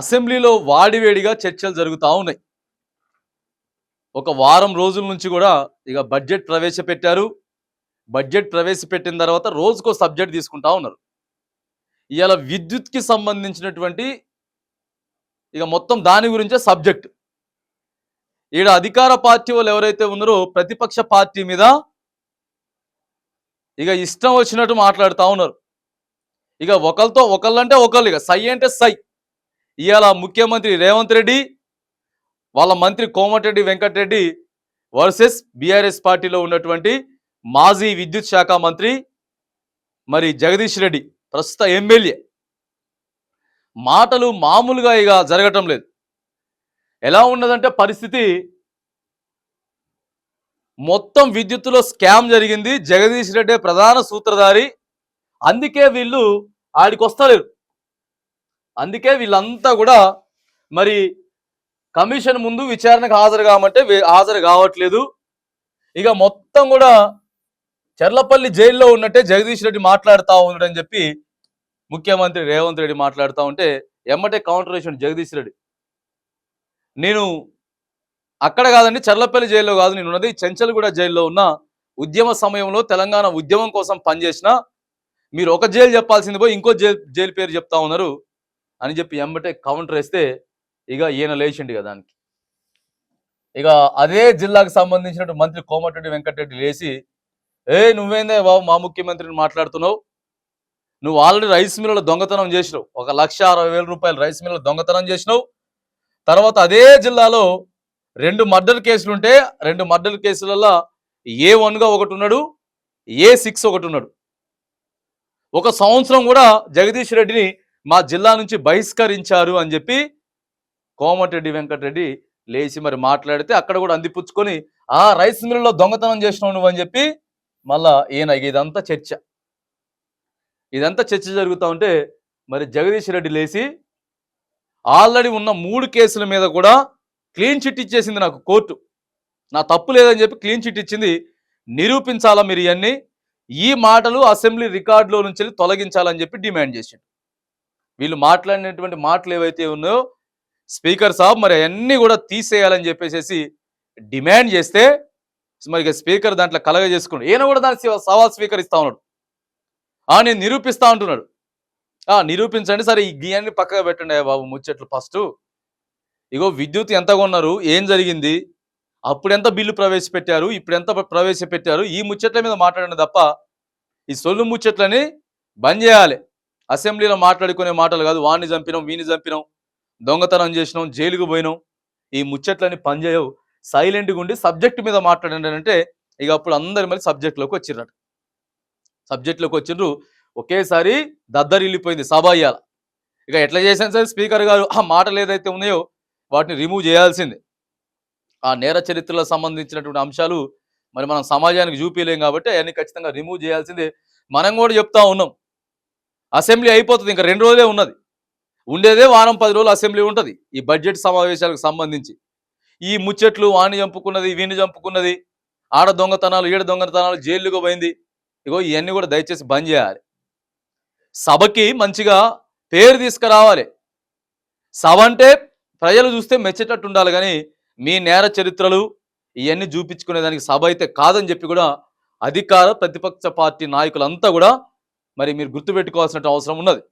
అసెంబ్లీలో వాడివేడిగా చర్చలు జరుగుతూ ఉన్నాయి. ఒక వారం రోజుల నుంచి కూడా ఇక బడ్జెట్ ప్రవేశపెట్టారు. బడ్జెట్ ప్రవేశపెట్టిన తర్వాత రోజుకో సబ్జెక్ట్ తీసుకుంటా ఉన్నారు. ఇవాళ విద్యుత్కి సంబంధించినటువంటి ఇక మొత్తం దాని గురించే సబ్జెక్ట్. ఈడ అధికార పార్టీ వాళ్ళు ఎవరైతే ఉన్నారో ప్రతిపక్ష పార్టీ మీద ఇక ఇష్టం వచ్చినట్టు మాట్లాడుతూ ఉన్నారు. ఇక ఒకరితో ఒకళ్ళంటే ఒకళ్ళు ఇక సై అంటే సై. ఇవాళ ముఖ్యమంత్రి రేవంత్ రెడ్డి వాళ్ళ మంత్రి కోమటిరెడ్డి వెంకటరెడ్డి వర్సెస్ బీఆర్ఎస్ పార్టీలో ఉన్నటువంటి మాజీ విద్యుత్ శాఖ మంత్రి మరి జగదీష్ రెడ్డి ప్రస్తుత ఎమ్మెల్యే. మాటలు మామూలుగా ఇక జరగటం లేదు. ఎలా ఉన్నదంటే పరిస్థితి మొత్తం విద్యుత్తులో స్కామ్ జరిగింది జగదీష్ రెడ్డి ప్రధాన సూత్రధారి అందుకే వీళ్ళు ఆడికి వస్తలేరు. అందుకే వీళ్ళంతా కూడా మరి కమిషన్ ముందు విచారణకు హాజరు కామంటే హాజరు కావట్లేదు. ఇక మొత్తం కూడా చెర్లపల్లి జైల్లో ఉన్నట్టే జగదీష్ రెడ్డి మాట్లాడుతూ ఉన్నాడని చెప్పి ముఖ్యమంత్రి రేవంత్ రెడ్డి మాట్లాడుతూ ఉంటే ఎమ్మటే కౌంటర్ వేసాడు జగదీష్ రెడ్డి. నేను అక్కడ కాదండి చర్లపల్లి జైల్లో కాదు నేను ఉన్నది చెంచల్గూడ జైల్లో ఉన్న ఉద్యమ సమయంలో తెలంగాణ ఉద్యమం కోసం పనిచేసిన. మీరు ఒక జైలు చెప్పాల్సింది పోయి ఇంకో జైలు జైలు పేరు చెప్తా ఉన్నారు. అని చెప్పి ఎంబటే కౌంటర్ వేస్తే ఇక ఈయన లేచిండు ఇక దానికి. ఇక అదే జిల్లాకు సంబంధించినట్టు మంత్రి కోమటిరెడ్డి వెంకటరెడ్డి లేచి ఏ నువ్వేందే బాబు మా ముఖ్యమంత్రిని మాట్లాడుతున్నావు? నువ్వు ఆల్రెడీ రైస్ మిల్లులో దొంగతనం చేసినావు. ఒక లక్ష అరవై వేల రూపాయలు రైస్ మిల్లులో దొంగతనం చేసినావు. తర్వాత అదే జిల్లాలో రెండు మర్డర్ కేసులు ఉంటే రెండు మర్డర్ కేసులలో ఏ వన్గా ఒకటి ఉన్నాడు ఏ సిక్స్ ఒకటి ఉన్నాడు. ఒక సంవత్సరం కూడా జగదీష్ రెడ్డిని మా జిల్లా నుంచి బహిష్కరించారు అని చెప్పి కోమటిరెడ్డి వెంకటరెడ్డి లేచి మరి మాట్లాడితే అక్కడ కూడా అందిపుచ్చుకొని ఆ రైస్ మిల్లులో దొంగతనం చేసినావు నువ్వు అని చెప్పి మళ్ళా ఈయన ఇదంతా చర్చ. ఇదంతా చర్చ జరుగుతూ ఉంటే మరి జగదీష్ రెడ్డి లేచి ఆల్రెడీ ఉన్న మూడు కేసుల మీద కూడా క్లీన్ చిట్ ఇచ్చేసింది నాకు కోర్టు. నా తప్పు లేదని చెప్పి క్లీన్ చిట్ ఇచ్చింది. నిరూపించాలా మీరు ఇవన్నీ? ఈ మాటలు అసెంబ్లీ రికార్డులో నుంచి వెళ్ళి తొలగించాలని చెప్పి డిమాండ్ చేసిండు. వీళ్ళు మాట్లాడినటువంటి మాటలు ఏవైతే ఉన్నాయో స్పీకర్ సాబ్ మరి అవన్నీ కూడా తీసేయాలని చెప్పేసి డిమాండ్ చేస్తే మరి ఇక స్పీకర్ దాంట్లో కలగ చేసుకున్నాడు ఈయన కూడా దాన్ని సవాల్ స్వీకరిస్తా ఉన్నాడు. ఆ నేను నిరూపిస్తా అంటున్నాడు. ఆ నిరూపించండి సరే ఈ గియాన్ని పక్కగా పెట్టండి బాబు ముచ్చట్లు ఫస్ట్. ఇగో విద్యుత్ ఎంత కొన్నారు ఏం జరిగింది? అప్పుడు ఎంత బిల్లు ప్రవేశపెట్టారు? ఇప్పుడు ఎంత ప్రవేశపెట్టారు? ఈ ముచ్చట్ల మీద మాట్లాడండి తప్ప ఈ సొల్లు ముచ్చట్లని బంద్ చేయాలి. అసెంబ్లీలో మాట్లాడుకునే మాటలు కాదు వాడిని చంపినాం వీని చంపినాం దొంగతనం చేసినాం జైలుకు పోయినాం ఈ ముచ్చట్లని పనిచేయవు సైలెంట్గా ఉండి సబ్జెక్ట్ మీద మాట్లాడండి అంటే ఇక అప్పుడు అందరి మళ్ళీ సబ్జెక్ట్లోకి వచ్చిర్రట. సబ్జెక్ట్లోకి వచ్చిండ్రు. ఒకేసారి దద్దరిల్లిపోయింది సభ ఇయ్యాల ఇక ఎట్లా చేసాను సరే? స్పీకర్ గారు ఆ మాటలు ఏదైతే ఉన్నాయో వాటిని రిమూవ్ చేయాల్సిందే. ఆ నేర చరిత్రలకు సంబంధించినటువంటి అంశాలు మరి మనం సమాజానికి చూపించలేం కాబట్టి అవన్నీ ఖచ్చితంగా రిమూవ్ చేయాల్సిందే. మనం కూడా చెప్తా ఉన్నాం. అసెంబ్లీ అయిపోతుంది ఇంకా రెండు రోజులే ఉన్నది. ఉండేదే వారం పది రోజులు అసెంబ్లీ ఉంటుంది ఈ బడ్జెట్ సమావేశాలకు సంబంధించి. ఈ ముచ్చట్లు వాణ్ణి చంపుకున్నది వీణి చంపుకున్నది ఆడ దొంగతనాలు ఈడ దొంగతనాలు జైలుకు పోయింది. ఇగో ఇవన్నీ కూడా దయచేసి బంద్ చేయాలి. సభకి మంచిగా పేరు తీసుకురావాలి. సభ అంటే ప్రజలు చూస్తే మెచ్చేటట్టు ఉండాలి కానీ మీ నేర చరిత్రలు ఇవన్నీ చూపించుకునేదానికి సభ అయితే కాదని చెప్పి కూడా అధికార ప్రతిపక్ష పార్టీ నాయకులంతా కూడా మరి మీరు గుర్తుపెట్టుకోవాల్సిన అవసరం ఉన్నది.